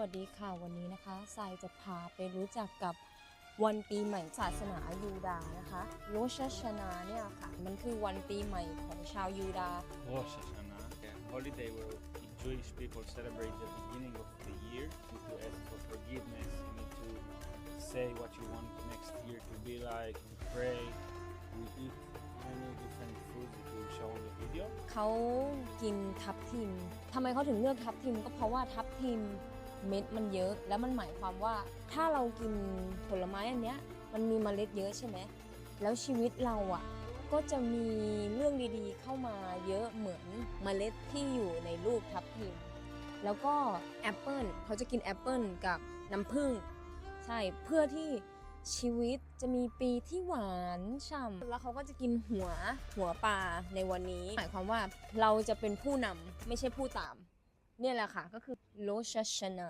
วัสดีค่ะวันนี้นะคะทรายจะพาไปรู้จักกับวันปีใหม่ศาสนายูดาห์นะคะโรชชนาเนี่ยค่ะ มันคือวันปีใหม่ของชาวยูดาห์ Rosh Hashanah, a holiday where Jewish people celebrate the beginning of the year. You need to ask for forgiveness. You need to say what you want next year to be like. We pray. We eat many different foods that we will show in the video. เขากินทับทิมทำไมเขาถึงเลือกทับทิมก็เพราะว่าทับทิม เม็ดมันเยอะ แล้วมันหมายความว่าถ้าเรากินผลไม้อันเนี้ยมันมีเมล็ดเยอะใช่ไหมแล้วชีวิตเราอะก็จะมีเรื่องดีๆ เข้ามาเยอะเหมือนเมล็ดที่อยู่ในลูกทับทิมแล้วก็แอปเปิลเขาจะกินแอปเปิลกับน้ำผึ้งใช่เพื่อที่ชีวิตจะมีปีที่หวานฉ่ำแล้วเขาก็จะกินหัวหัวปลาในวันนี้ หมายความว่าเราจะเป็นผู้นำไม่ใช่ผู้ตาม เนี่ยแหละค่ะก็คือโลชชนา